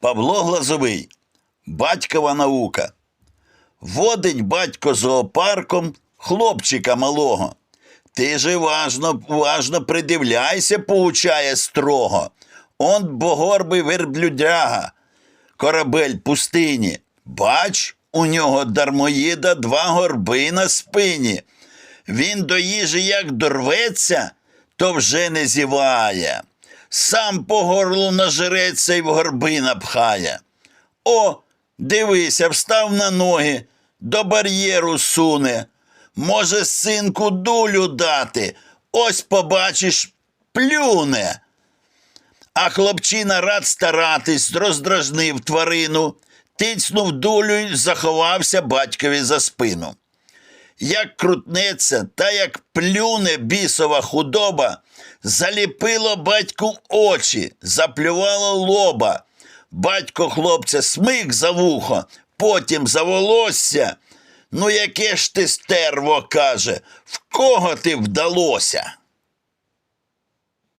Павло Глазовий, батькова наука. Водить батько зоопарком хлопчика малого. Ти же важно, важно придивляйся, поучає строго. Он богорбий верблюдяга, корабель пустині. Бач, у нього дармоїда два горби на спині. Він до їжі як дорветься, то вже не зіває. Сам по горлу нажереться і в горби напхає. О, дивися, встав на ноги, до бар'єру суне. Може, синку дулю дати, ось побачиш, плюне. А хлопчина рад старатись, роздражнив тварину, тицнув дулю й заховався батькові за спину. Як крутнеться, та як плюне бісова худоба, заліпило батьку очі, заплювало лоба. Батько хлопця смик за вухо, потім за волосся. Ну, яке ж ти стерво, каже, в кого ти вдалося?